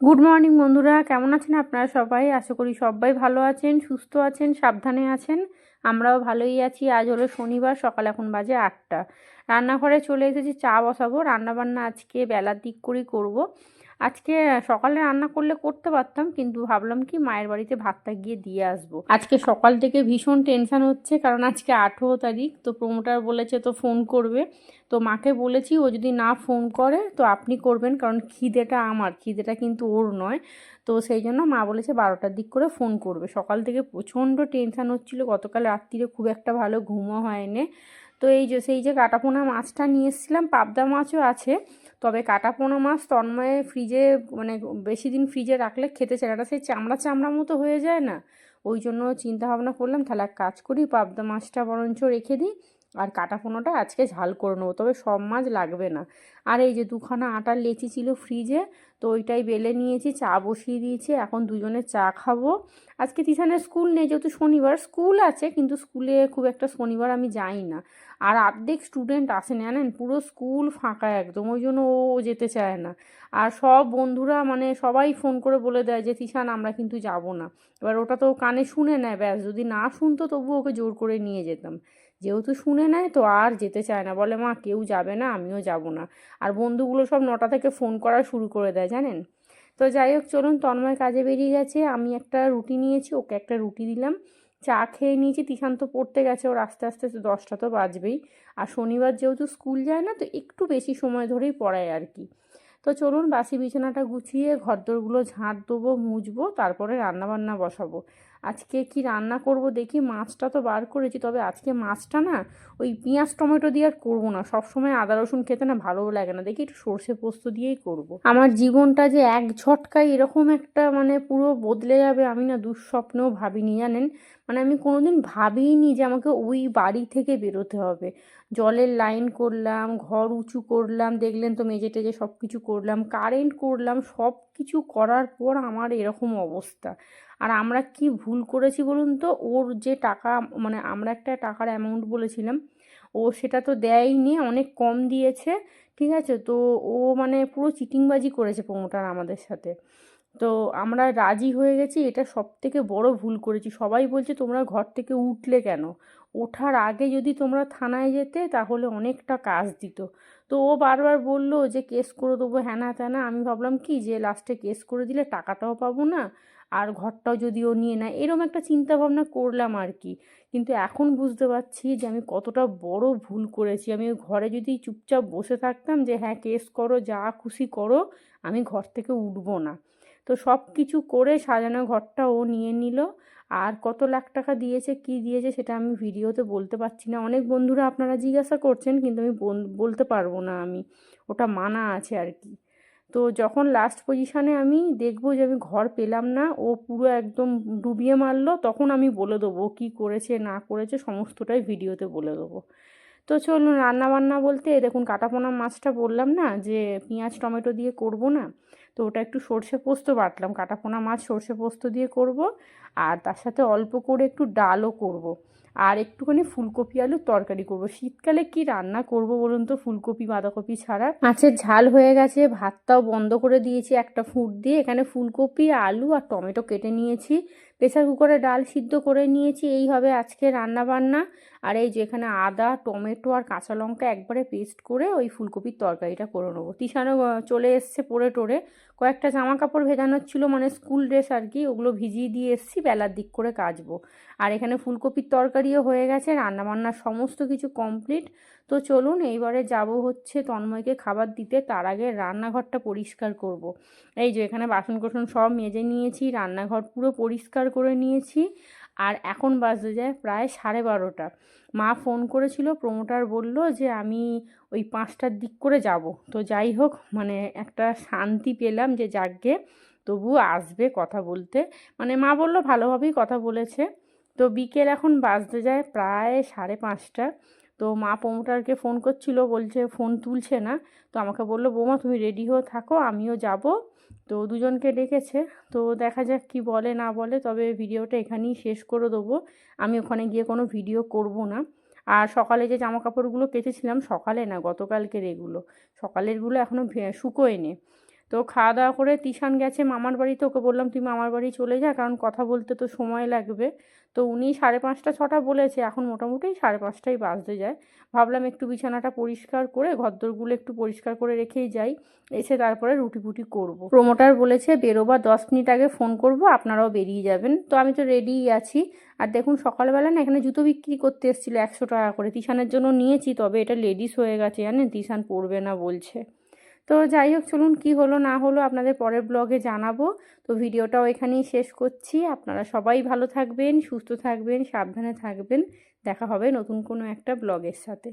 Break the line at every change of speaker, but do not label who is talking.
Good morning বন্ধুরা। কেমন আছেন আপনারা সবাই? আশা করি সবাই ভালো আছেন, সুস্থ আছেন, সাবধানে আছেন। আমরাও ভালোই আছি। আজ হলো শনিবার, সকাল এখন বাজে আটটা। রান্নাঘরে চলে এসেছি, চা বসাবো। রান্নাবান্না আজকে বেলার দিক করেই করব। আজকে সকালে রান্না করলে করতে পারতাম, কিন্তু ভাবলাম কি মায়ের বাড়িতে ভাতটা গিয়ে দিয়ে আসব। আজকে সকাল থেকে ভীষণ টেনশান হচ্ছে, কারণ আজকে আঠেরো তারিখ, তো প্রোমোটার বলেছে তো ফোন করবে। তো মাকে বলেছি, ও যদি না ফোন করে, তো আপনি করবেন, কারণ খিদেটা আমার, খিদেটা কিন্তু ওর নয়। তো সেই জন্য মা বলেছে, বারোটার দিক করে ফোন করবে। সকাল থেকে প্রচণ্ড টেনশান হচ্ছিল, গতকাল রাত্রিরে খুব একটা ভালো ঘুমও হয়নি। তো এই যে, সেই যে কাটাপোনা মাছটা নিয়ে এসেছিলাম, পাবদা মাছও আছে। তবে কাটা পোনা মাছ তন্ময়ে ফ্রিজে মানে বেশি দিন ফ্রিজে রাখলে খেতে চেরাটা সেই চামড়া চামড়া মতো হয়ে যায় না। ওই জন্য চিন্তা ভাবনা করলাম, তাহলে এক কাজ করি, পাবদা মাছটা বরঞ্চ রেখে দিই। আর কাটা পোনাটা আজকে ঝাল করে নেব, তবে সব মাছ লাগবে না। আর এই যে দুখানা আটার লেচি ছিল ফ্রিজে তো ওইটাই বেলে নিয়েছি, চা বসিয়ে দিয়েছি, এখন দুজনে চা খাব। আজকে তিশানের স্কুল নেই, যেহেতু শনিবার স্কুল আছে, কিন্তু স্কুলে খুব একটা শনিবার আমি যাই না। আর অর্ধেক স্টুডেন্ট আসে না জানেন? পুরো স্কুল ফাঁকা একদম, ওই জন্য ও যেতে চায় না। আর সব বন্ধুরা মানে সবাই ফোন করে বলে দেয় যে, তিশান, আমরা কিন্তু যাব না। এবার ওটা তো কানে শুনে নেয়, ব্যাস, যদি না শুনতো তবু ওকে জোর করে নিয়ে যেতাম। যেহেতু শুনে নেয় তো আর যেতে চায় না। বলে, মা, কেউ যাবে না, আমিও যাব না। আর বন্ধুগুলো সব নটা থেকে ফোন করা শুরু করে দেয়, জানেন? তো যাই হোক, চলুন, তন্ময় কাজে বেরিয়ে গেছে। আমি একটা রুটি নিয়েছি, ওকে একটা রুটি দিলাম। চা খেয়ে নিয়েছি। তিশান্ত পড়তে গেছে, ওর আস্তে আস্তে দশটা তো বাজবেই। আর শনিবার যেহেতু স্কুল যায় না, তো একটু বেশি সময় ধরেই পড়ায় আর কি। তো চলুন, বাসি বিছানাটা গুছিয়ে ঘরদোরগুলো ঝাঁট দেবো, মুছবো, তারপরে রান্নাবান্না বসাবো। আজকে কি রান্না করব দেখি, মাছটা তো বার করেছি, তবে আজকে মাছটা না ওই পেঁয়াজ টমেটো দিয়ে আর করব না। সবসময় আদা, রসুন খেতে না ভালোও লাগে না। দেখি একটু সর্ষে পোস্ত দিয়েই করব। আমার জীবনটা যে এক ঝটকায় এরকম একটা মানে পুরো বদলে যাবে আমি না দুঃস্বপ্নেও ভাবিনি, জানেন? মানে আমি কোনোদিন ভাবিনি যে আমাকে ওই বাড়ি থেকে বেরোতে হবে। জলের লাইন করলাম, ঘর উঁচু করলাম, দেখলেন তো মেঝে টেজে সব কিছু করলাম, কারেন্ট করলাম সব কিছু করার পর আমার এরকম অবস্থা। আর আমরা কি ভুল করেছি বলুন তো? ওর যে টাকা মানে আমরা একটা টাকার অ্যামাউন্ট বলেছিলাম, ও সেটা তো দেয়নি, অনেক কম দিয়েছে, ঠিক আছে? তো ও মানে পুরো চিটিংবাজি করেছে প্রমোটার আমাদের সাথে। তো আমরা রাজি হয়ে গেছি, এটা সব থেকে বড় ভুল করেছি। সবাই বলছে, তোমরা ঘর থেকে উঠলে কেন? ওঠার আগে যদি তোমরা থানায় যেতে, তাহলে অনেকটা কাজ দিত। তো ও বারবার বলল যে, কেস করে দেবো, হ্যানা ত্যানা। আমি ভাবলাম কি, যে লাস্টে কেস করে দিলে টাকাটাও পাবো না আর ঘরটাও যদি ও নিয়ে নেয়, এরম একটা চিন্তা ভাবনা করলাম আর কি। কিন্তু এখন বুঝতে পারছি যে আমি কতটা বড় ভুল করেছি। আমি ঘরে যদি চুপচাপ বসে থাকতাম যে হ্যাঁ কেস করো, যা খুশি করো, আমি ঘর থেকে উঠবো না। তো সব কিছু করে সাজানো ঘরটা ও নিয়ে নিল। আর কত লাখ টাকা দিয়েছে, কি দিয়েছে সেটা আমি ভিডিওতে বলতে পারছি না। অনেক বন্ধুরা আপনারা জিজ্ঞাসা করছেন, কিন্তু আমি বলতে পারব না আমি। ওটা মানা আছে আর কি। তো যখন লাস্ট পজিশানে আমি দেখব যে আমি ঘর পেলাম না, ও পুরো একদম ডুবিয়ে মারলো, তখন আমি বলে দেবো কী করেছে, না করেছে, সমস্তটাই ভিডিওতে বলে দেবো তো চলুন রান্না বান্না বলতে দেখুন কাটাপোনা মাছটা বললাম না, যে পেঁয়াজ টমেটো দিয়ে করব না, তো ওটা একটু সর্ষে পোস্ত বাটলাম, কাটাপোনা মাছ সর্ষে পোস্ত দিয়ে করব, আর তার সাথে অল্প করে একটু ডালও করব। আর একটুখানি ফুলকপি আলুর তরকারি করব। শীতকালে কি রান্না করব বলুন তো? ফুলকপি, বাঁধাকপি ছাড়া। মাছের ঝাল হয়ে গেছে, ভাতটাও বন্ধ করে দিয়েছি একটা ফুট দিয়ে। এখানে ফুলকপি, আলু আর টমেটো কেটে নিয়েছি। প্রেসার কুকারে ডাল সিদ্ধ করে নিয়েছি, এই হবে আজকে রান্না বান্না আর এই যে এখানে আদা, টমেটো আর কাঁচা লঙ্কা একবারে পেস্ট করে ওই ফুলকপির তরকারিটা করে নেব। তিসানো চলে এসছে পরে টোরে কয়েকটা জামা কাপড় ভেজানোর ছিল মানে স্কুল ড্রেস আর কি, ওগুলো ভিজিয়ে দিয়ে এসছি, বেলার দিক করে কাচবো। আর এখানে ফুলকপির তরকারিও হয়ে গেছে, রান্নাবান্নার সমস্ত কিছু কমপ্লিট তো চলুন এইবারে যাব হচ্ছে তন্ময়কে খাবার দিতে, তার আগে রান্নাঘরটা পরিষ্কার করব। এই যে এখানে বাসন কোসন সব মেজে নিয়েছি, রান্নাঘর পুরো পরিষ্কার করে নিয়েছি, আর এখন বাজতে যায় প্রায় সাড়ে বারোটা। মা ফোন করেছিল, প্রমোটার বলল যে আমি ওই পাঁচটার দিক করে যাব। তো যাই হোক মানে একটা শান্তি পেলাম যে যাকে তবু আসবে কথা বলতে। মানে মা বলল ভালোভাবেই কথা বলেছে। তো বিকেল এখন বাজতে যায় প্রায় সাড়ে পাঁচটা। তো মা প্রমোটারকে ফোন করছিল, বলছে ফোন তুলছে না। তো আমাকে বলল, বৌমা, তুমি রেডি হয়ে থাকো, আমিও যাব। তো দুজনকে ডেকেছে। তো দেখা যাক কি বলে, না বলে, তবে ভিডিওটা এখানেই শেষ করে দেবো। আমি ওখানে গিয়ে কোনো ভিডিও করব না। আর সকালে যে জামা কাপড়গুলো কেচেছিলাম, সকালে না, গতকালকের এগুলো। সকালেরগুলো এখনও শুকোয় নে তো খাওয়া দাওয়া করে তিশান গেছে মামার বাড়িতে, ওকে বললাম, তুই মামার বাড়ি চলে যা, কারণ কথা বলতে তো সময় লাগবে। তো উনি সাড়ে পাঁচটা, ছটা বলেছে, এখন মোটামুটি সাড়ে পাঁচটাই বাজতে যায়। ভাবলাম একটু বিছানাটা পরিষ্কার করে, ঘরদোরগুলো একটু পরিষ্কার করে রেখেই যাই, এসে তারপরে রুটি ফুটি করব। প্রোমোটার বলেছে বেরোবার দশ মিনিট আগে ফোন করব, আপনারাও বেরিয়ে যাবেন। তো আমি তো রেডিই আছি। আর দেখুন, সকালবেলা না এখানে জুতো বিক্রি করতে এসেছিল একশো টাকা করে। তিশানের জন্য নিয়েছি, তবে এটা লেডিস হয়ে গেছে, জানেন? তিশান পরবে না বলছে। তো যাই হোক, চলুন কি হলো না হলো আপনাদের পরের ব্লগে জানাব। তো ভিডিওটাও এখানেই শেষ করছি। আপনারা সবাই ভালো থাকবেন, সুস্থ থাকবেন, সাবধানে থাকবেন। দেখা হবে নতুন কোনো একটা ব্লগের সাথে।